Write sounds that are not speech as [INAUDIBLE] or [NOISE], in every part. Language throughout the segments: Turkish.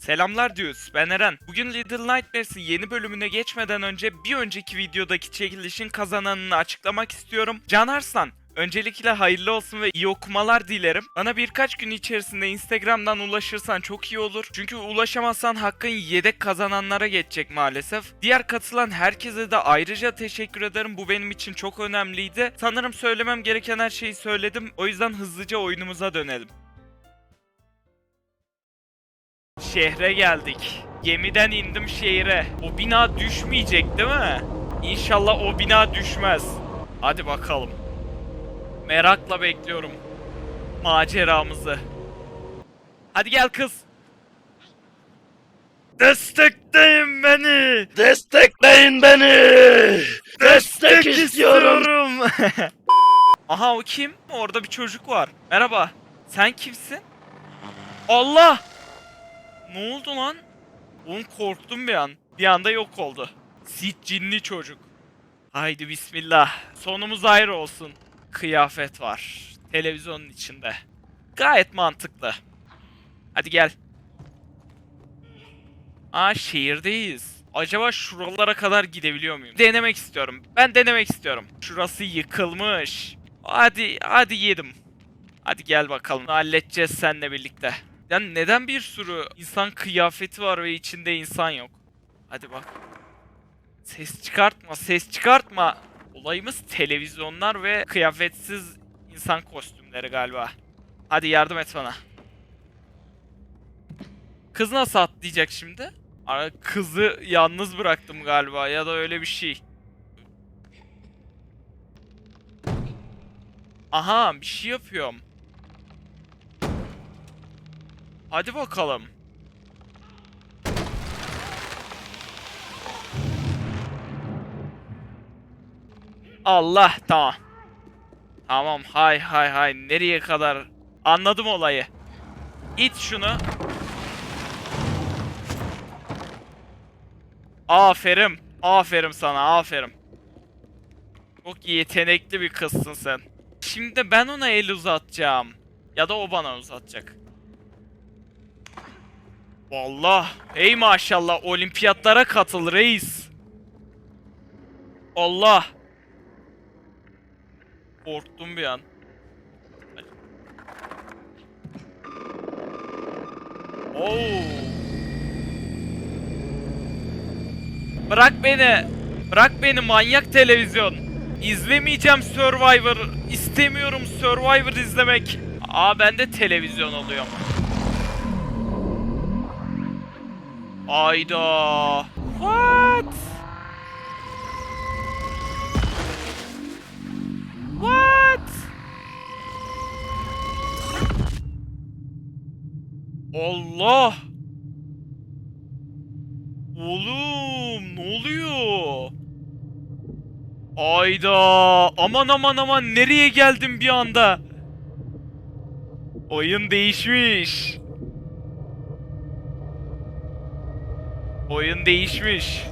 Selamlar diyoruz. Ben Eren. Bugün Little Nightmares'in yeni bölümüne geçmeden önce bir önceki videodaki çekilişin kazananını açıklamak istiyorum. Can Arslan, öncelikle hayırlı olsun ve iyi okumalar dilerim. Bana birkaç gün içerisinde Instagram'dan ulaşırsan çok iyi olur. Çünkü ulaşamazsan hakkın yedek kazananlara geçecek maalesef. Diğer katılan herkese de ayrıca teşekkür ederim. Bu benim için çok önemliydi. Sanırım söylemem gereken her şeyi söyledim. O yüzden hızlıca oyunumuza dönelim. Şehre geldik. Gemiden indim şehre. O bina düşmeyecek değil mi? İnşallah o bina düşmez. Hadi bakalım. Merakla bekliyorum maceramızı. Hadi gel kız. Destekleyin beni. Destekleyin beni. Destek istiyorum. [LAUGHS] Aha o kim? Orada bir çocuk var. Merhaba. Sen kimsin? Allah! Ne oldu lan? Oğlum korktum bir an. Bir anda yok oldu. Sid cinli çocuk. Haydi bismillah. Sonumuz ayrı olsun. Kıyafet var. Televizyonun içinde. Gayet mantıklı. Hadi gel. Aa şehirdeyiz. Acaba şuralara kadar gidebiliyor muyum? Denemek istiyorum. Ben denemek istiyorum. Şurası yıkılmış. Hadi hadi yedim. Hadi gel bakalım. Halledeceğiz seninle birlikte. Yani neden bir sürü insan kıyafeti var ve içinde insan yok? Hadi bak. Ses çıkartma, ses çıkartma. Olayımız televizyonlar ve kıyafetsiz insan kostümleri galiba. Hadi yardım et bana. Kız nasıl atlayacak şimdi? Kızı yalnız bıraktım galiba ya da öyle bir şey. Aha bir şey yapıyorum. Hadi bakalım. Allah tamam. Tamam hay hay hay nereye kadar anladım olayı. İt şunu. Aferin. Aferin sana aferin. Çok yetenekli bir kızsın sen. Şimdi ben ona el uzatacağım. Ya da o bana uzatacak. Vallahi. Ey maşallah olimpiyatlara katıl reis. Allah. Korktum bir an. Oo. Bırak beni. Bırak beni manyak televizyon. İzlemeyeceğim Survivor. İstemiyorum Survivor izlemek. Aa ben de televizyon oluyorum. Ayda. What? What? Allah. Oğlum ne oluyor? Ayda aman aman aman nereye geldim bir anda? Oyun değişmiş. Oyun değişmiş.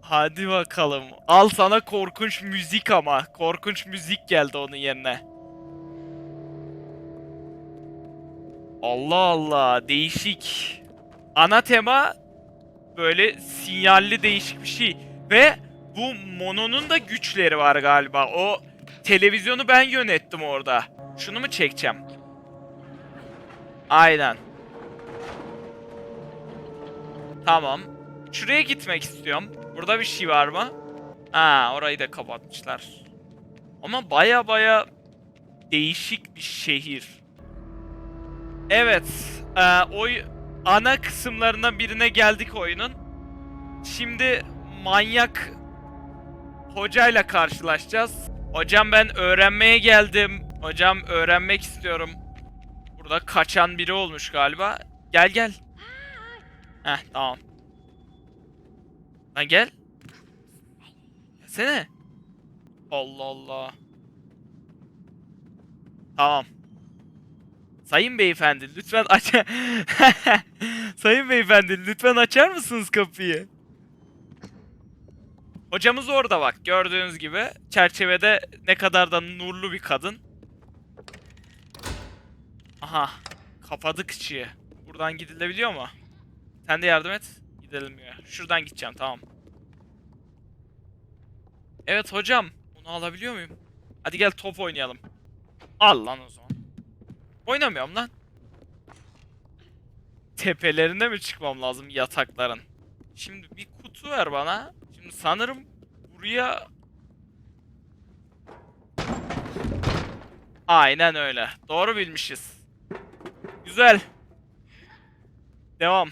Hadi bakalım. Al sana korkunç müzik ama. Korkunç müzik geldi onun yerine. Allah Allah değişik. Ana tema böyle sinyalli değişik bir şey. Ve bu Mono'nun da güçleri var galiba. O televizyonu ben yönettim orada. Şunu mu çekeceğim? Aynen. Tamam. Şuraya gitmek istiyorum. Burada bir şey var mı? Ha, orayı da kapatmışlar. Ama baya baya değişik bir şehir. Evet, e, oy ana kısımlarından birine geldik oyunun. Şimdi manyak hocayla karşılaşacağız. Hocam ben öğrenmeye geldim. Hocam öğrenmek istiyorum. Burada kaçan biri olmuş galiba. Gel gel. Heh tamam. Lan gel. Gelsene. Allah Allah. Tamam. Sayın beyefendi lütfen aç. [LAUGHS] Sayın beyefendi lütfen açar mısınız kapıyı? Hocamız orada bak gördüğünüz gibi. Çerçevede ne kadar da nurlu bir kadın. Aha. Kapadı kıçıyı. Buradan gidilebiliyor mu? Sen de yardım et. Gidilmiyor. Şuradan gideceğim tamam. Evet hocam. Bunu alabiliyor muyum? Hadi gel top oynayalım. Al lan o zaman. Oynamıyorum lan. Tepelerine mi çıkmam lazım yatakların? Şimdi bir kutu ver bana. Sanırım buraya... Aynen öyle. Doğru bilmişiz. Güzel. Devam.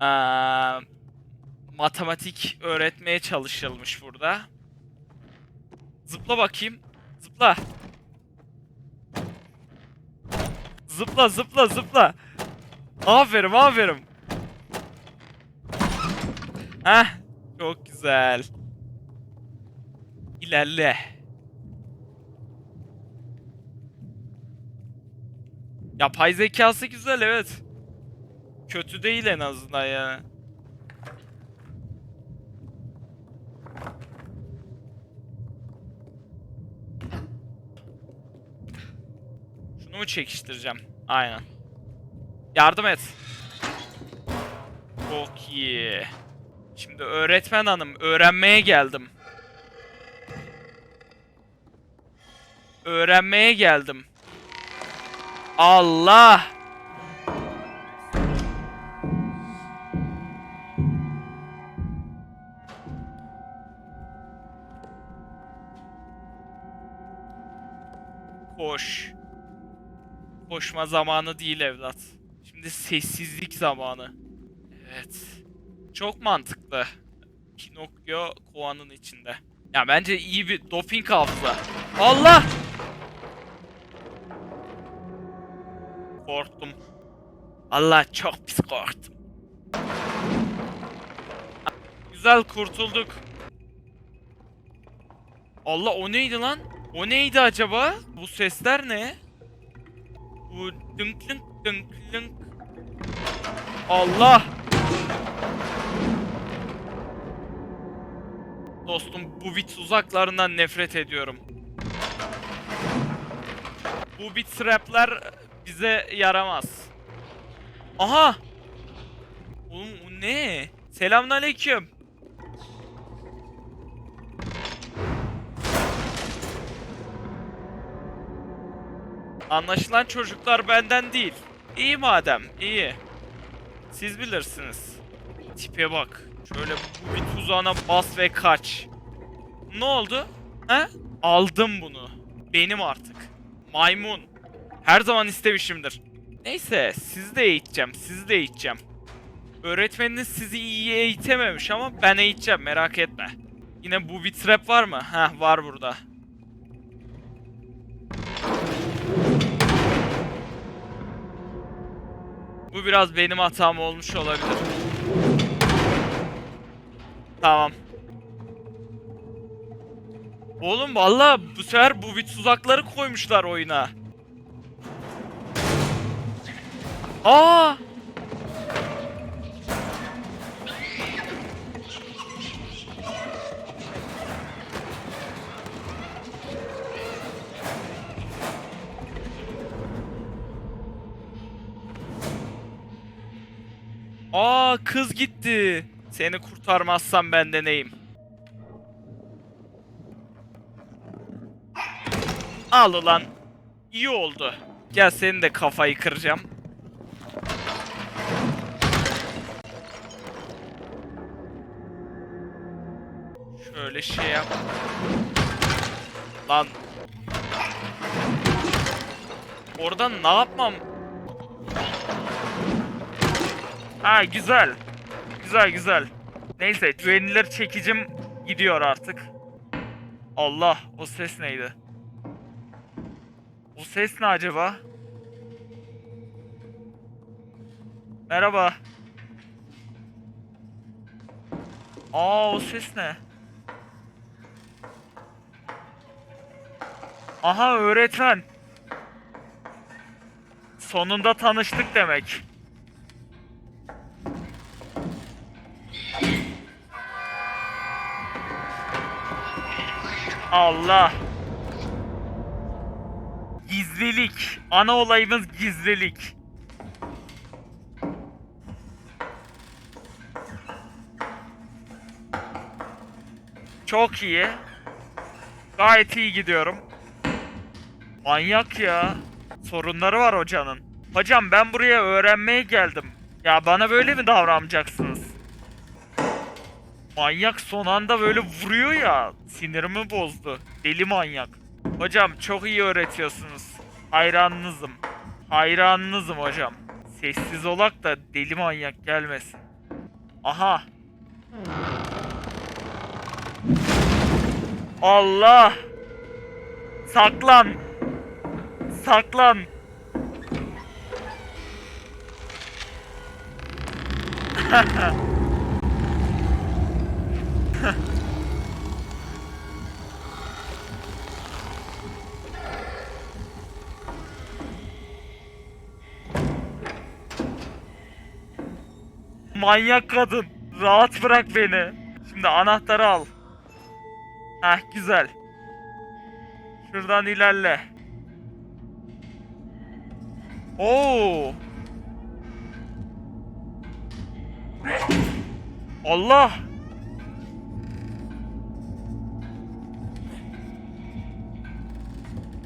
Aa, matematik öğretmeye çalışılmış burada. Zıpla bakayım. Zıpla. Zıpla zıpla zıpla. Aferin aferin. Heh. Çok güzel. İlerle. Yapay zekası güzel evet. Kötü değil en azından yani. Şunu mu çekiştireceğim? Aynen. Yardım et. Çok iyi. Şimdi öğretmen hanım, öğrenmeye geldim. Öğrenmeye geldim. Allah! Koş. Koşma zamanı değil evlat. Şimdi sessizlik zamanı. Evet. Çok mantıklı. Pinokyo kovanın içinde. Ya bence iyi bir doping hafıza. Allah! Korktum. Allah çok pis korktum. Güzel kurtulduk. Allah o neydi lan? O neydi acaba? Bu sesler ne? Bu dınk dınk dınk dınk. Allah! Dostum bu bit tuzaklarından nefret ediyorum. Bu bit trapler bize yaramaz. Aha! Oğlum bu ne? Selamünaleyküm. Anlaşılan çocuklar benden değil. İyi madem, iyi. Siz bilirsiniz. Tipe bak. Şöyle bu bir tuzağına bas ve kaç. Ne oldu? He? Aldım bunu. Benim artık. Maymun. Her zaman istemişimdir. Neyse, sizi de eğiteceğim, sizi de eğiteceğim. Öğretmeniniz sizi iyi eğitememiş ama ben eğiteceğim, merak etme. Yine bu bir trap var mı? Heh, var burada. Bu biraz benim hatam olmuş olabilir. Tamam. Oğlum valla bu sefer bu bit tuzakları koymuşlar oyuna. Aa! Aa kız gitti. Seni kurtarmazsam ben de neyim? Al ulan. İyi oldu. Gel senin de kafayı kıracağım. Şöyle şey yap. Lan. Oradan ne yapmam? Ha güzel. Güzel güzel. Neyse güvenilir çekicim gidiyor artık. Allah o ses neydi? O ses ne acaba? Merhaba. Aa o ses ne? Aha öğretmen. Sonunda tanıştık demek. Allah. Gizlilik. Ana olayımız gizlilik. Çok iyi. Gayet iyi gidiyorum. Manyak ya. Sorunları var hocanın. Hocam ben buraya öğrenmeye geldim. Ya bana böyle mi davranacaksınız? Manyak son anda böyle vuruyor ya. Sinirimi bozdu. Deli manyak. Hocam çok iyi öğretiyorsunuz. Hayranınızım. Hayranınızım hocam. Sessiz olak da deli manyak gelmesin. Aha. Allah. Saklan. Saklan. [LAUGHS] Manyak kadın. Rahat bırak beni. Şimdi anahtarı al. Heh güzel. Şuradan ilerle. Oo. Allah.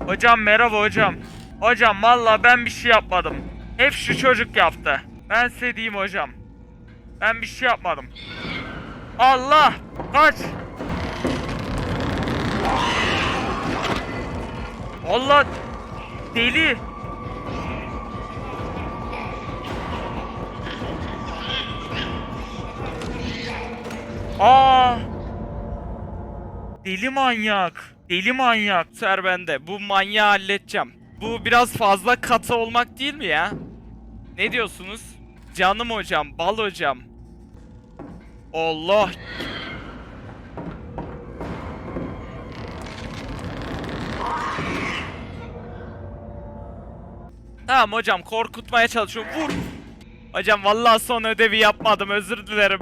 Hocam merhaba hocam. Hocam valla ben bir şey yapmadım. Hep şu çocuk yaptı. Ben size hocam. Ben bir şey yapmadım. Allah! Kaç! Allah! Deli! Aa! Deli manyak. Deli manyak. Ser bende. Bu manyağı halledeceğim. Bu biraz fazla katı olmak değil mi ya? Ne diyorsunuz? Canım hocam, bal hocam. Allah. Tamam hocam korkutmaya çalışıyorum. Vur. Hocam vallahi son ödevi yapmadım. Özür dilerim.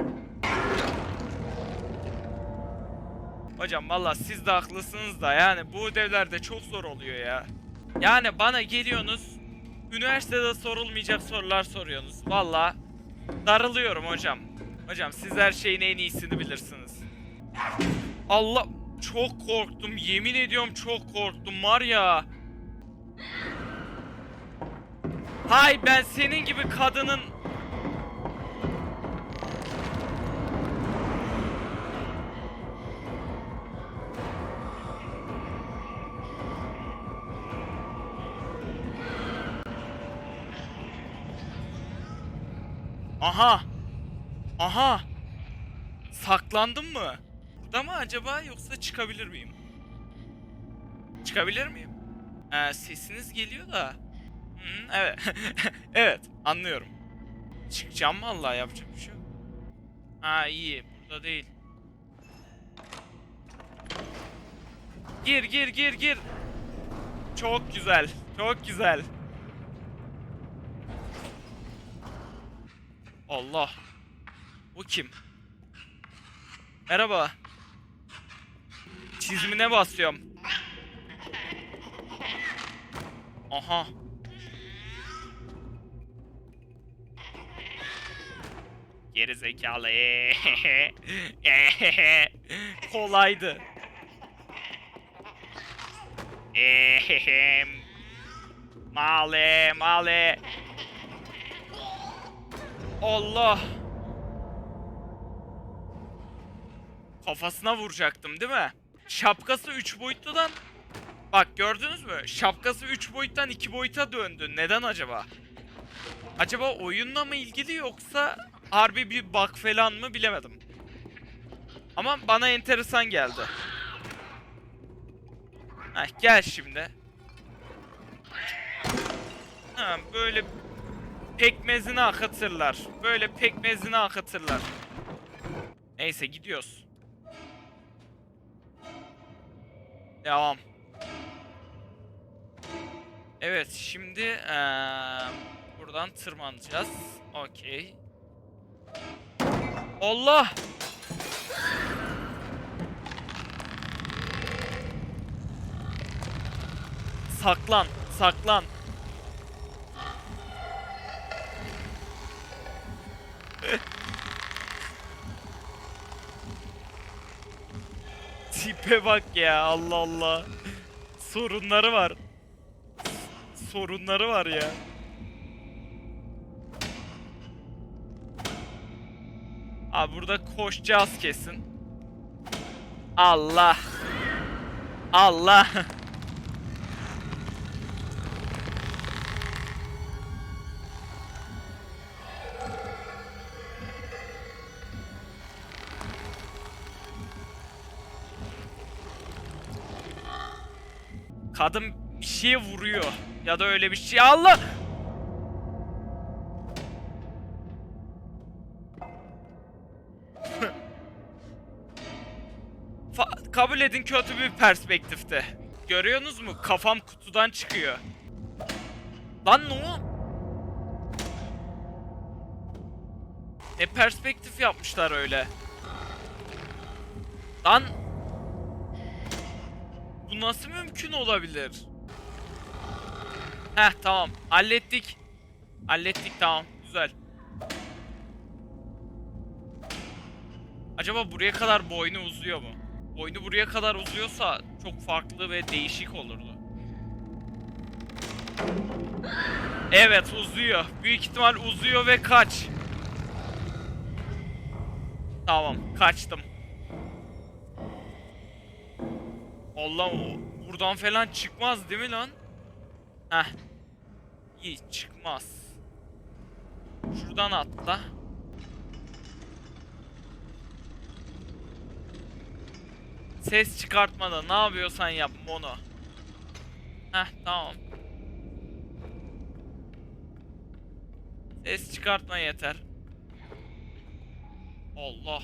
Hocam vallahi siz de haklısınız da yani bu ödevler de çok zor oluyor ya. Yani bana geliyorsunuz üniversitede sorulmayacak sorular soruyorsunuz. Vallahi darılıyorum hocam. Hocam siz her şeyin en iyisini bilirsiniz. Allah çok korktum. Yemin ediyorum çok korktum var ya. Hay ben senin gibi kadının Aha. Aha. Saklandım mı? Burada mı acaba yoksa çıkabilir miyim? Çıkabilir miyim? Ee, sesiniz geliyor da. Hı, evet. [LAUGHS] evet, anlıyorum. Çıkacağım vallahi yapacak bir şey yok. Ha iyi, burada değil. Gir gir gir gir. Çok güzel. Çok güzel. Allah. Bu kim? Merhaba. Çizimine basıyorum. Aha. Geri zekalı. [LAUGHS] Kolaydı. Ehehem. Male, male. Allah. Kafasına vuracaktım değil mi? Şapkası 3 boyutludan Bak gördünüz mü? Şapkası 3 boyuttan 2 boyuta döndü. Neden acaba? Acaba oyunla mı ilgili yoksa harbi bir bug falan mı bilemedim. Ama bana enteresan geldi. Heh, gel şimdi. Ha, böyle pekmezini akıtırlar. Böyle pekmezini akıtırlar. Neyse gidiyoruz. Devam. Evet şimdi ee, buradan tırmanacağız. Okey. Allah! Saklan, saklan. Tipe bak ya Allah Allah. Sorunları var. Sorunları var ya. Abi burada koşacağız kesin. Allah. Allah. [LAUGHS] Kadın bir şeye vuruyor. Ya da öyle bir şey. Allah! [LAUGHS] Fa- kabul edin kötü bir perspektifte. Görüyorsunuz mu? Kafam kutudan çıkıyor. Lan ne o? Ne perspektif yapmışlar öyle. Lan bu nasıl mümkün olabilir? Heh tamam. Hallettik. Hallettik tamam. Güzel. Acaba buraya kadar boynu uzuyor mu? Boynu buraya kadar uzuyorsa çok farklı ve değişik olurdu. Evet uzuyor. Büyük ihtimal uzuyor ve kaç. Tamam kaçtım. Allah buradan falan çıkmaz değil mi lan? Heh. İyi çıkmaz. Şuradan atla. Ses çıkartmadan ne yapıyorsan yap Mono. Heh tamam. Ses çıkartma yeter. Allah.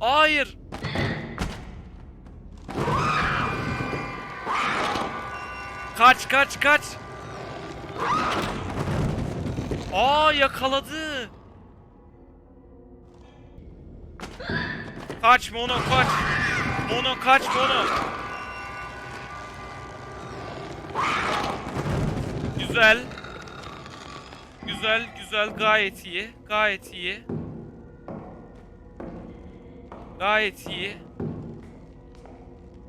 Hayır. Kaç kaç kaç. Aa yakaladı. Kaç Mono kaç. Mono kaç Mono. Güzel. Güzel güzel gayet iyi. Gayet iyi. Gayet iyi.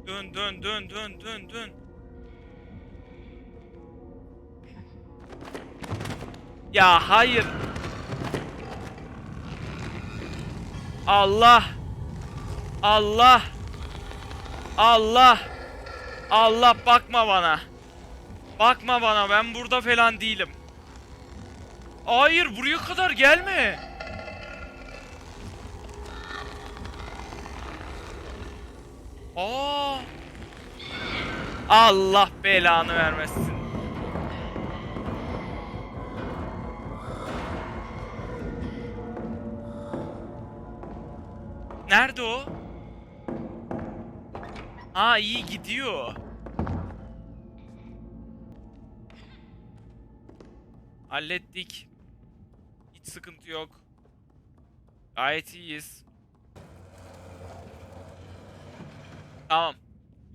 Dön dön dön dön dön dön. Ya hayır. Allah. Allah. Allah. Allah bakma bana. Bakma bana ben burada falan değilim. Hayır buraya kadar gelme. Aa. Allah belanı vermesin. Nerede o? Aa iyi gidiyor. Hallettik. Hiç sıkıntı yok. Gayet iyiyiz. Tamam.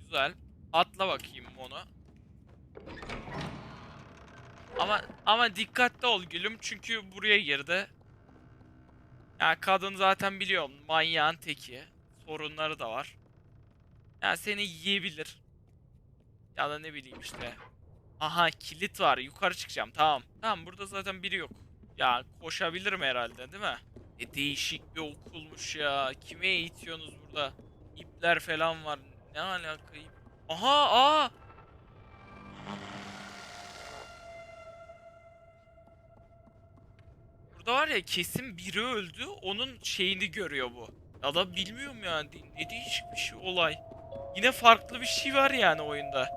Güzel. Atla bakayım onu. Ama ama dikkatli ol gülüm çünkü buraya girdi. Ya kadın zaten biliyorum manyağın teki. Sorunları da var. Ya seni yiyebilir. Ya da ne bileyim işte. Aha kilit var. Yukarı çıkacağım. Tamam. Tamam burada zaten biri yok. Ya koşabilirim herhalde değil mi? E değişik bir okulmuş ya. Kime eğitiyorsunuz burada? İpler falan var. Ne alaka? Aha aa. Burada var ya kesin biri öldü. Onun şeyini görüyor bu. Ya da bilmiyorum yani. Ne değişik bir şey olay. Yine farklı bir şey var yani oyunda.